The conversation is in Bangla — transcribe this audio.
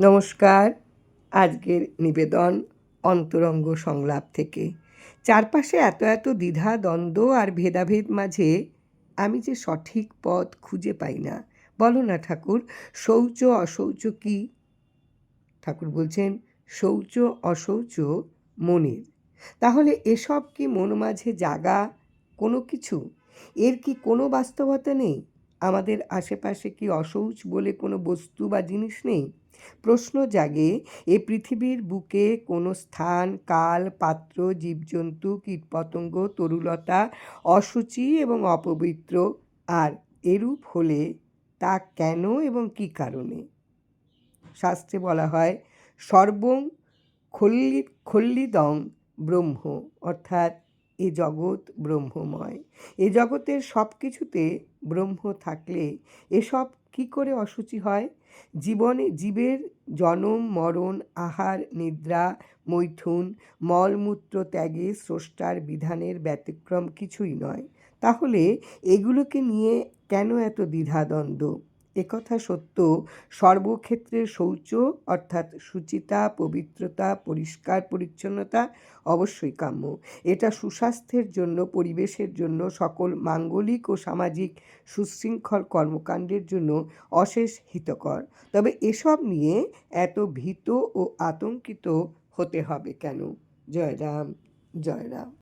নমস্কার। আজকের নিবেদন অন্তরঙ্গ সংলাপ থেকে। চারপাশে এত এত দ্বিধা, দ্বন্দ্ব আর ভেদাভেদ মাঝে আমি যে সঠিক পথ খুঁজে পাই না। বলো না ঠাকুর, শৌচ, অশৌচ কি? ঠাকুর বলছেন, শৌচ, অশৌচ মনের। তাহলে এসব কি মন মাঝে জাগা কোনো কিছু? এর কি কোনো বাস্তবতা নেই? আমাদের আশেপাশে কি অশৌচ বলে কোনো বস্তু বা জিনিস নেই? প্রশ্ন জাগে, এ পৃথিবীর বুকে কোনো স্থান, কাল, পাত্র, জীবজন্তু, কীটপতঙ্গ, তরুলতা, অসুচি এবং অপবিত্র, আর এরূপ হলে তা কেন এবং কী কারণে? শাস্ত্রে বলা হয়, সর্বং খল্লি, খল্লিদং ব্রহ্ম, অর্থাৎ এ জগৎ ব্রহ্মময়। এ জগতের সব কিছুতে ব্রহ্ম থাকলে এসব কি করে অসুচি হয়? জীবনে জীবের জনম, মরণ, আহার, নিদ্রা, মৈথুন, মলমূত্র ত্যাগে স্রষ্টার বিধানের ব্যতিক্রম কিছুই নয়। তাহলে এগুলোকে নিয়ে কেন এত দ্বিধাদ্বন্দ্ব? একথা সত্য সর্বক্ষেত্রে শৌচ, অর্থাৎ সুচিতা, পবিত্রতা, পরিষ্কার পরিচ্ছন্নতা অবশ্যই কাম্য। এটা সুস্বাস্থ্যের জন্য, পরিবেশের জন্য, সকল মাঙ্গলিক ও সামাজিক সুশৃঙ্খল কর্মকাণ্ডের জন্য অশেষ হিতকর। তবে এসব নিয়ে এত ভীত ও আতঙ্কিত হতে হবে কেন? জয় রাম জয় রাম